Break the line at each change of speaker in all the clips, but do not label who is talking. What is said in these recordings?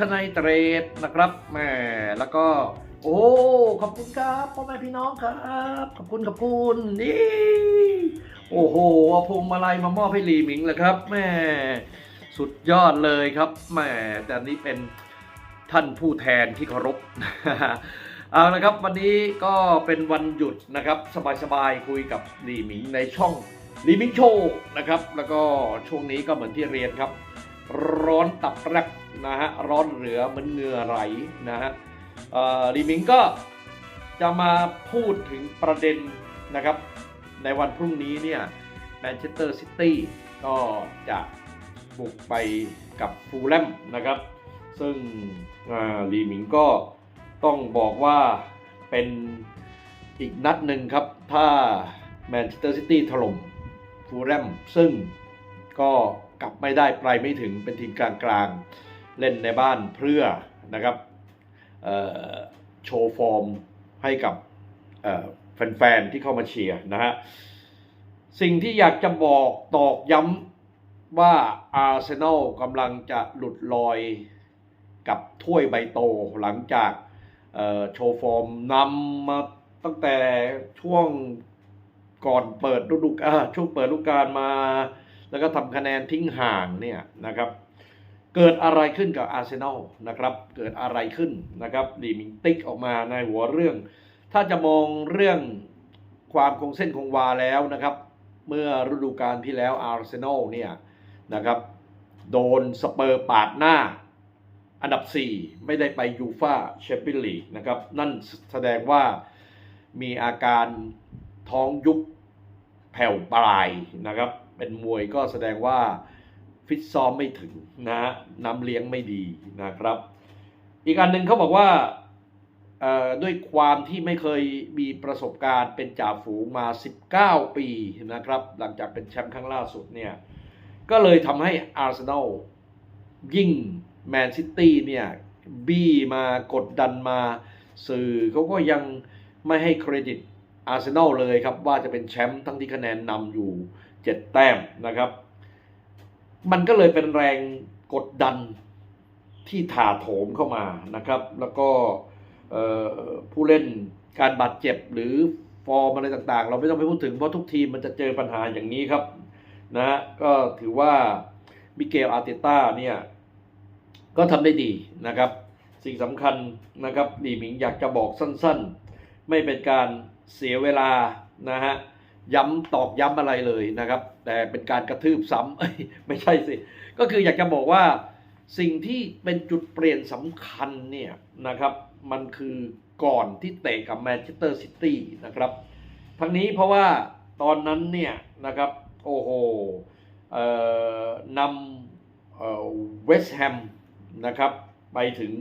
ชนาเตรดนะครับแม่แล้วก็ โอ้ขอบคุณครับพ่อแม่พี่น้องครับ ขอบคุณขอบคุณนี่ โอ้โหเอาพวงมาลัยมามอบให้ลีหมิงเลยครับแม่ สุดยอดเลยครับแหมแต่นี้เป็นท่านผู้แทนที่เคารพเอาละครับวันนี้ก็เป็นวันหยุดนะครับ สบายๆคุยกับลีหมิงในช่องลีหมิงโชว์นะครับ แล้วก็ช่วงนี้ก็เหมือนที่เรียนครับ ร้อนตับแรกนะฮะร้อนเหลือเหมันเหงื่อไหลนะฮะลีหมิงก็จะมาพูดถึงประเด็นนะครับ ในวันพรุ่งนี้เนี่ยแมนเชสเตอร์ซิตี้ก็จะ บุกไปกับฟูลแลมนะครับ ซึ่งลีหมิงก็ต้องบอกว่าเป็นอีกนัดหนึ่งครับ ถ้าแมนเชสเตอร์ซิตี้ถล่มฟูลแลมซึ่งก็กลับไม่ได้ไปไม่ถึงเป็นทีมกลางๆ เล่นในบ้านเพื่อนะครับโชว์ฟอร์มให้กับแฟนๆ ที่เข้ามาเชียร์นะฮะ สิ่งที่อยากจะบอกตอกย้ำ ว่าอาร์เซนอลกำลังจะหลุดลอยกับถ้วยใบโตหลังจากโชว์ฟอร์มนำมาตั้งแต่ช่วงก่อนเปิดฤดูกาลช่วงเปิดฤดูกาลมา แล้วก็ทำคะแนนทิ้งห่างเนี่ยนะครับ เกิดอะไรขึ้นกับอาร์เซนอลนะครับ เกิดอะไรขึ้นนะครับดีมิงติ๊กออกมาในหัวเรื่อง ถ้าจะมองเรื่องความคงเส้นคงวาแล้วนะครับ เมื่อฤดูกาลที่แล้วอาร์เซนอลเนี่ย นะครับ โดนสเปอร์ปาดหน้า อันดับ 4 ไม่ได้ไปยูฟาแชมเปี้ยนลีกนะครับ นั่นแสดงว่ามีอาการท้องยุบแผ่วปลายนะครับ เป็นมวยก็แสดงว่าฟิตซ้อมไม่ถึงนะฮะน้ำเลี้ยงไม่ดีนะครับ อีกอันหนึ่งเขาบอกว่าด้วยความที่ไม่เคยมีประสบการณ์เป็นจ่าฝูงมา 19 ปีนะครับ หลังจากเป็นแชมป์ครั้งล่าสุดเนี่ย ก็เลยทำให้อาร์เซนอลยิ่งแมนซิตี้เนี่ย บี้มากดดันมาสื่อเขาก็ยังไม่ให้เครดิตอาร์เซนอลเลยครับ ว่าจะเป็นแชมป์ทั้งที่คะแนนนำอยู่ 7 แต้มนะครับ มันก็เลยเป็นแรงกดดันที่ถาโถมเข้ามานะครับ แล้วก็ผู้เล่นการบาดเจ็บหรือฟอร์มอะไรต่างๆ เราไม่ต้องไปพูดถึงเพราะทุกทีมมันจะเจอปัญหาอย่างนี้ครับ นะก็ถือว่ามิเกลอาร์เตต้าเนี่ยก็ทำได้ดีนะครับ สิ่งสำคัญนะครับดีหมิงอยากจะบอกสั้นๆ ไม่เป็นการเสียเวลานะฮะย้ำตอกย้ำอะไรเลยนะครับ แต่เป็นการกระทืบซ้ำไม่ใช่สิ ก็คืออยากจะบอกว่าสิ่งที่เป็นจุดเปลี่ยนสำคัญเนี่ยนะครับ มันคือก่อนที่เตะกับแมนเชสเตอร์ซิตี้นะครับ ทั้งนี้เพราะว่าตอนนั้นเนี่ยนะครับ โอ้โหนำเอ่อเวสต์แฮมนะครับ ไปถึง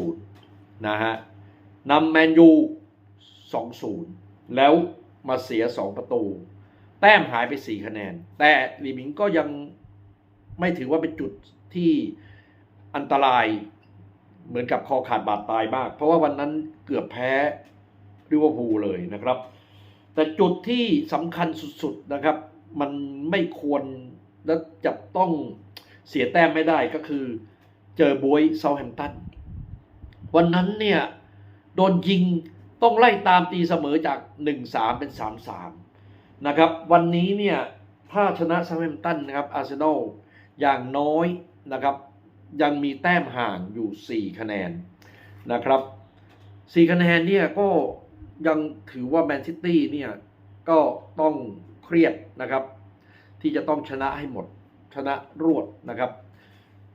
2-0 นะฮะนำแมนยู 2-0 แล้วมาเสีย 2 ประตู แต้มหายไป 4 คะแนน แต่ลีมิงก็ยังไม่ถือว่าเป็นจุดที่อันตรายเหมือนกับคอขาดบาดตายมาก เพราะว่าวันนั้นเกือบแพ้ลิเวอร์พูลเลยนะครับ แต่จุดที่สำคัญสุดๆนะครับ มันไม่ควรและจะต้องเสียแต้มไม่ได้ก็คือ เจอบวยเซาแฮมตันวันนั้นเนี่ย โดนยิงต้องไล่ตามตีเสมอจาก 1-3 เป็น 3-3 นะครับ วันนี้เนี่ย ถ้าชนะเซาแฮมตันนะครับอาร์เซนอลอย่างน้อยนะครับ ยังมีแต้มห่างอยู่ 4 คะแนนนะครับ 4 คะแนนเนี่ยก็ ยังถือว่าแมนซิตี้เนี่ยก็ต้องเครียดนะครับ ที่จะต้องชนะให้หมดชนะรวดนะครับ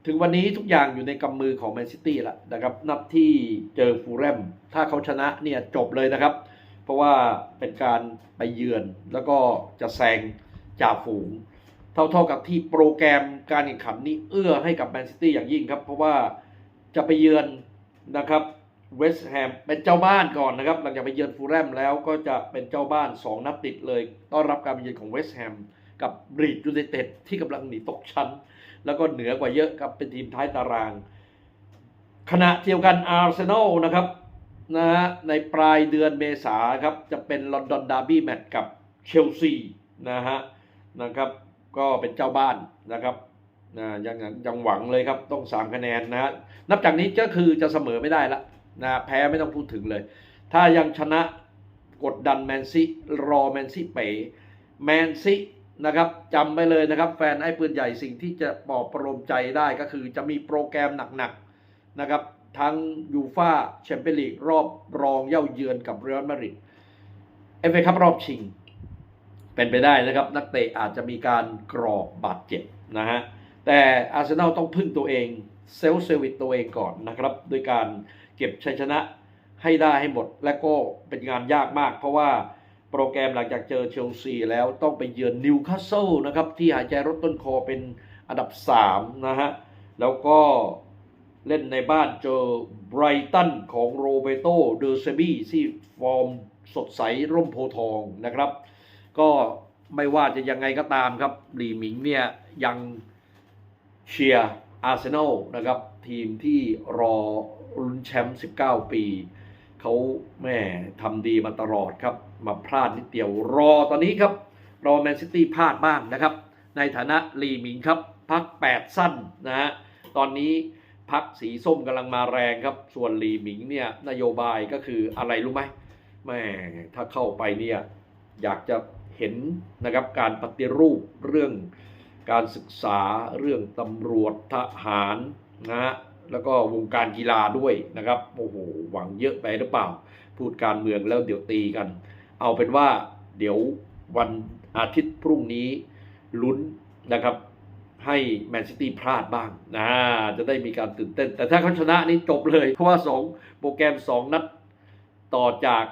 ถึงวันนี้ทุกอย่างอยู่ในกำมือของแมนซิตี้แล้วนะครับ นับที่เจอฟูแลมถ้าเขาชนะเนี่ยจบเลยนะครับ เพราะว่าเป็นการไปเยือนแล้วก็จะแซงจ่าฝูง เท่าๆกับที่โปรแกรมการแข่งขันนี้เอื้อให้กับแมนซิตี้อย่างยิ่งครับ เพราะว่าจะไปเยือนนะครับ เวสต์แฮมเป็นเจ้าบ้านก่อนนะครับ หลังจากไปเยือนฟูลแลมแล้วก็จะเป็นเจ้าบ้าน 2 นัดติดเลย ต้อนรับการไปเยือนของเวสต์แฮมกับบรีดยูไนเต็ดที่กำลังหนีตกชั้น แล้วก็เหนือกว่าเยอะครับเป็นทีมท้ายตาราง ขณะเดียวกันอาร์เซนอลนะครับนะฮะในปลายเดือนเมษาครับจะเป็นลอนดอนดาร์บี้แมตช์กับเชลซีนะฮะนะครับก็เป็นเจ้าบ้านนะครับนะยังยังหวังเลยครับต้องสามคะแนนนะฮะนับจากนี้ก็คือจะเสมอไม่ได้ละ นะแพ้ไม่ต้องพูดถึงเลย ถ้ายังชนะกดดันแมนซีรอแมนซีเป๋แมนซีนะครับจำไปเลยนะครับ แฟนไอ้ปืนใหญ่สิ่งที่จะปลอบประโลมใจได้ก็คือจะมีโปรแกรมหนักๆนะครับ ทั้งยูฟาแชมเปี้ยนลีกรอบรองเย่าเยือนกับเรอัลมาดริดเอฟเอคัพรอบชิง เป็นไปได้นะครับ นักเตะอาจจะมีการกรอบบาดเจ็บนะฮะแต่อาร์เซนอลต้องพึ่งตัวเองเซลฟ์เซอร์วิสตัวเองก่อนนะครับด้วยการ เก็บชัยชนะให้ได้ให้หมด และก็เป็นงานยากมาก เพราะว่าโปรแกรมหลังจากเจอเชลซีแล้วต้องไปเยือนนิวคาสเซิลนะครับที่หายใจรถต้นคอเป็นอันดับ 3 นะฮะ แล้วก็เล่นในบ้านเจอไบรตันของโรเบโตเดอร์เซบีที่ฟอร์มสดใสร่มโพทองนะครับ ก็ไม่ว่าจะยังไงก็ตามครับหลีหมิงเนี่ยยังเชียร์ อาร์เซนอลนะครับ ทีมที่รอลุ้นแชมป์ 19 ปี เขาแม่ทำดีมาตลอดครับ มาพลาดนิดเดียวรอตอนนี้ครับ รอแมนซิตี้พลาดบ้างนะครับ ในฐานะลีมิงครับพัก 8 สั้นนะฮะตอนนี้พักสีส้มกำลังมาแรงครับ ส่วนลีมิงเนี่ยนโยบายก็คืออะไรรู้ไหมแม่ถ้าเข้าไปเนี่ยอยากจะเห็นนะครับการปฏิรูปเรื่อง การศึกษาเรื่องตำรวจทหารนะฮะแล้วก็วงการกีฬาด้วยนะครับโอ้โหหวังเยอะไปหรือเปล่า พูดการเมืองแล้วเดี๋ยวตีกัน เอาเป็นว่าเดี๋ยววันอาทิตย์พรุ่งนี้ลุ้นนะครับให้แมนซิตี้พลาดบ้างนะจะได้มีการตื่นเต้น แต่ถ้าเขาชนะนี่จบเลย เพราะว่า 2 โปรแกรม 2 นัดต่อจาก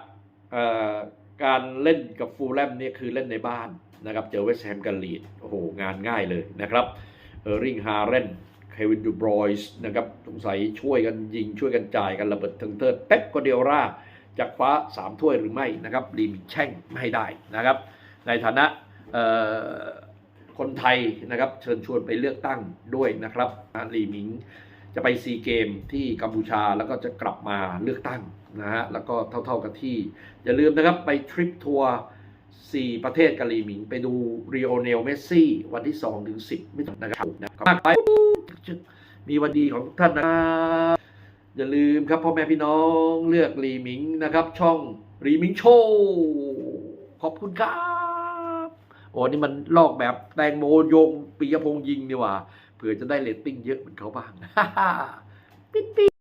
การเล่นกับฟูลแลมเนี่ยคือเล่นในบ้าน นะครับเจอเวสต์แฮมกันลีดโอ้โหงานง่ายเลยนะครับเออริงฮาร์เรนเควินดูบรอยส์นะครับสงสัยช่วยกันยิงช่วยกันจ่ายกันระเบิดเทิงเทิดเป๊ปกวาร์ดิโอราจะคว้า 3 ถ้วยหรือไม่นะครับรีมิแช่งไม่ได้นะครับ ในฐานะเอ่อคนไทยนะครับเชิญชวนไปเลือกตั้งด้วยนะครับลีมิงจะไปซีเกมที่กัมพูชาแล้วก็จะกลับมาเลือกตั้งนะฮะแล้วก็เท่าๆกับที่ อย่าลืมนะครับไปทริปทัวร์ 4 ประเทศกับลีหมิง ไปดูรีโอเนลเมสซี่วันที่ 2 ถึง 10มิถุนายนนะครับมากไปมีวันดีของทุกท่านนะครับอย่าลืมครับพ่อแม่พี่น้องเลือกลีมิงนะครับ ช่องลีมิงโชว์ขอบคุณครับโอ้นี่มันลอกแบบแตงโมโยงปียพงษ์ยิงนี่ว่าเผื่อจะได้เรตติ้งเยอะเหมือนเขาบ้าง ปิ๊ดปิ๊